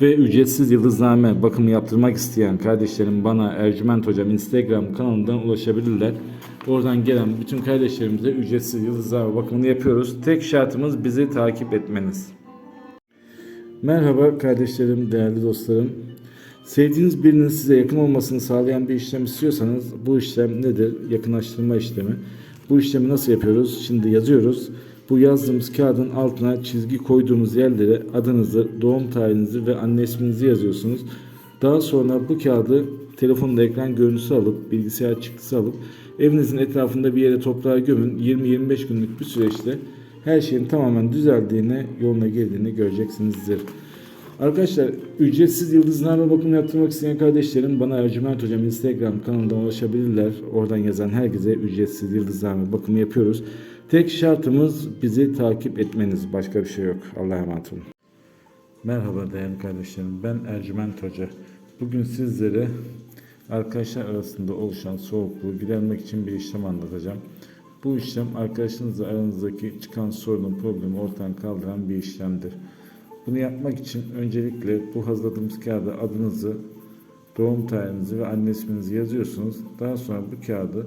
Ve ücretsiz yıldızname bakımı yaptırmak isteyen kardeşlerim bana Ercüment Hocam Instagram kanalından ulaşabilirler. Oradan gelen bütün kardeşlerimize ücretsiz yıldızname bakımını yapıyoruz. Tek şartımız bizi takip etmeniz. Merhaba kardeşlerim, değerli dostlarım. Sevdiğiniz birinin size yakın olmasını sağlayan bir işlem istiyorsanız bu işlem nedir? Yakınlaştırma işlemi. Bu işlemi nasıl yapıyoruz? Şimdi yazıyoruz. Bu yazdığımız kağıdın altına çizgi koyduğumuz yerlere adınızı, doğum tarihinizi ve anne isminizi yazıyorsunuz. Daha sonra bu kağıdı telefonda ekran görüntüsü alıp, bilgisayar çıktısı alıp evinizin etrafında bir yere toprağa gömün. 20-25 günlük bir süreçte her şeyin tamamen düzeldiğini, yoluna girdiğini göreceksinizdir. Arkadaşlar ücretsiz yıldızname bakımı yaptırmak isteyen kardeşlerim bana Ercüment Hocam Instagram kanalından ulaşabilirler. Oradan yazan herkese ücretsiz yıldızname bakımı yapıyoruz. Tek şartımız bizi takip etmeniz. Başka bir şey yok. Allah'a emanet olun. Merhaba değerli kardeşlerim. Ben Ercüment Hoca. Bugün sizlere arkadaşlar arasında oluşan soğukluğu gidermek için bir işlem anlatacağım. Bu işlem arkadaşınızla aranızdaki çıkan sorunu, problemi ortadan kaldıran bir işlemdir. Bunu yapmak için öncelikle bu hazırladığımız kağıda adınızı, doğum tarihinizi ve anne isminizi yazıyorsunuz. Daha sonra bu kağıdı